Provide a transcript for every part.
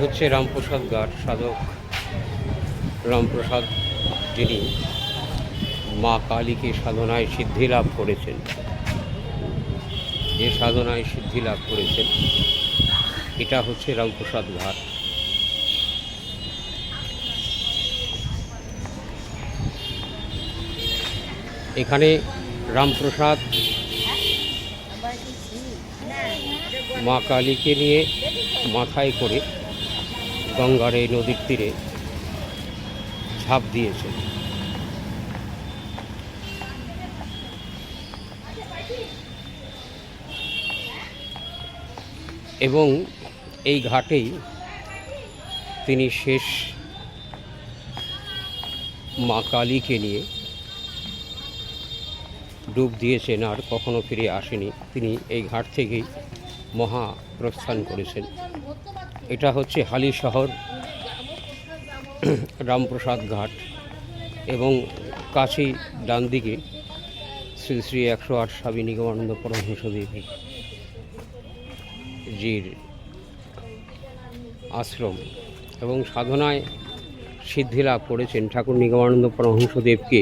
হচ্ছে রামপ্রসাদ গাট সাধক রামপ্রসাদ যিনি মা কালীকে সাধনায় সিদ্ধি লাভ করেছেন। যে সাধনায় সিদ্ধি লাভ করেছেন, এটা হচ্ছে রামপ্রসাদ ঘাট। এখানে রামপ্রসাদ মা কালীকে নিয়ে মাথায় করে গঙ্গার এই নদীর তীরে ঝাঁপ দিয়েছেন এবং এই ঘাটেই তিনি শেষ মা কালীকে নিয়ে ডুব দিয়েছেন আর কখনো ফিরে আসেনি। তিনি এই ঘাট থেকেই মহা প্রস্থান করেছেন। এটা হচ্ছে হালি শহর, রামপ্রসাদ ঘাট এবং কাছেই ডান দিকে শ্রী শ্রী একশো আট স্বামী নিগমানন্দ পরমহংসদেবী জির আশ্রম এবং সাধনায় সিদ্ধি লাভ করেছেন ঠাকুর নিগমানন্দ পরমহংসদেবকে।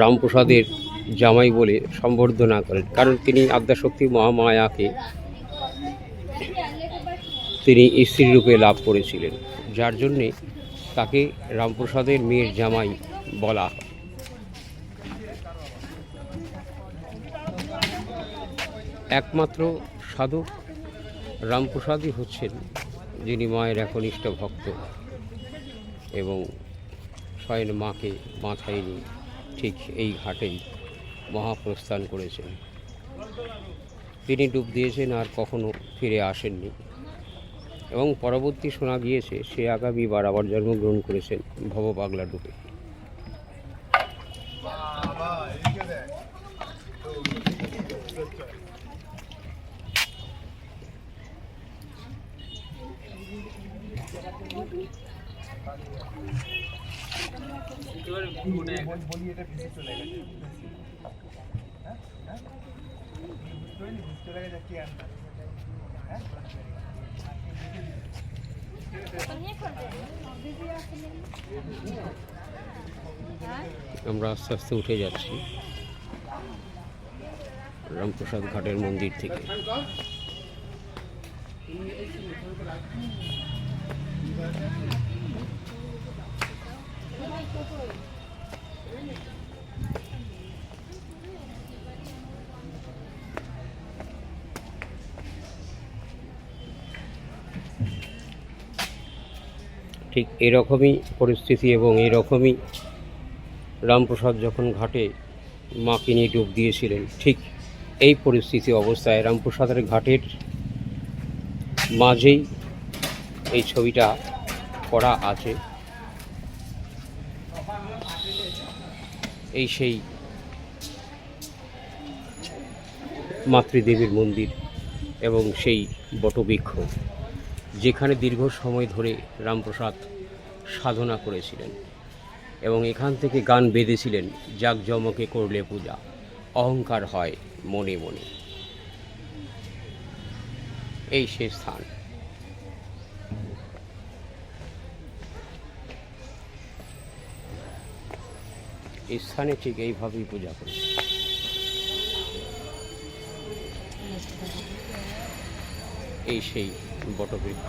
রামপ্রসাদের জামাই বলে সম্বর্ধনা করেন। কারণ তিনি আদ্যাশক্তি মহামায়াকে তিনি স্ত্রী রূপে লাভ করেছিলেন। যার জন্যে তাকে রামপ্রসাদের মেয়ের জামাই বলা একমাত্র সাধক রামপ্রসাদই হচ্ছেন যিনি মায়ের একনিষ্ঠ ভক্ত এবং স্বয়ং মাকে মাথায় নিয়ে ঠিক এই ঘাটেই। মহাপ্রস্থান করেছেন। তিনি ডুব দিয়েছেন আর কখনো ফিরে আসেননি। এবং পরবর্তী শোনা গিয়েছে, সে আগামীবার আবার জন্মগ্রহণ করেছেন ভব পাগলা ডুবে। বলি এটা ভেসে চলে গেছে আমরা আস্তে আস্তে উঠে যাচ্ছি। রামপ্রসাদ ঘাটের মন্দির থেকে। ঠিক এরকমই পরিস্থিতি এবং এরকমই রামপ্রসাদ যখন ঘাটে মাকে নিয়ে ডুব দিয়েছিলেন, ঠিক এই পরিস্থিতি অবস্থায় রামপ্রসাদের ঘাটের মাঝেই এই ছবিটা করা আছে। এই সেই মাতৃদেবীর মন্দির এবং সেই বটবৃক্ষ। যেখানে দীর্ঘ সময় ধরে রামপ্রসাদ সাধনা করেছিলেন এবং এখান থেকে গান বেঁধেছিলেন জাকজমকে করলে পূজা অহংকার হয় মনে মনে এই সে স্থান। এই স্থানে ঠিক এইভাবেই পূজা করে এই সেই বটবৃক্ষ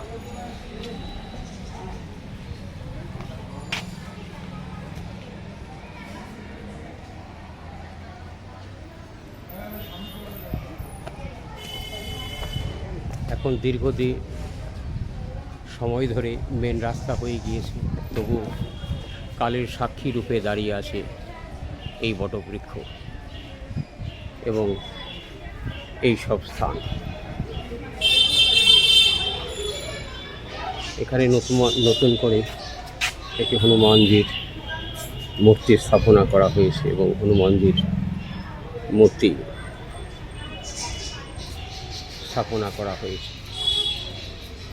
এখন দীর্ঘদিন সময় ধরে মেন রাস্তা হয়ে গিয়েছে, তবু কালের সাক্ষী রূপে দাঁড়িয়ে আছে এই বটবৃক্ষ এবং এই সব স্থান। এখানে নতুন নতুন করে একটি হনুমানজির মূর্তির স্থাপনা করা হয়েছে এবং হনুমানজির মূর্তি স্থাপনা করা হয়েছে।